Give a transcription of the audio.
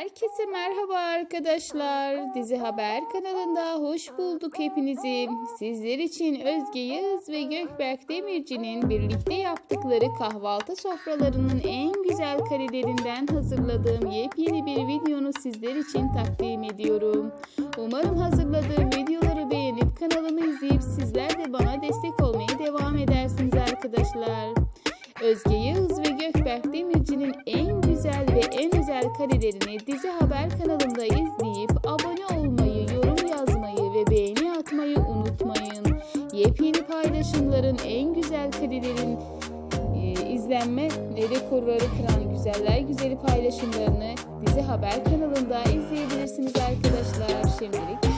Herkese merhaba arkadaşlar. Dizi Haber kanalında hoş bulduk hepinizi. Sizler için Özge Yağız ve Gökberk Demirci'nin birlikte yaptıkları kahvaltı sofralarının en güzel karelerinden hazırladığım yepyeni bir videonu sizler için takdim ediyorum. Umarım hazırladığım videoları beğenip kanalımı izleyip sizler de bana destek olmaya devam edersiniz arkadaşlar. Özge özel karelerini Dizi Haber kanalında izleyip abone olmayı, yorum yazmayı ve beğeni atmayı unutmayın. Yepyeni paylaşımların en güzel karelerin e, izlenme rekorları kıran güzeller güzeli paylaşımlarını Dizi Haber kanalında izleyebilirsiniz arkadaşlar. Şimdilik.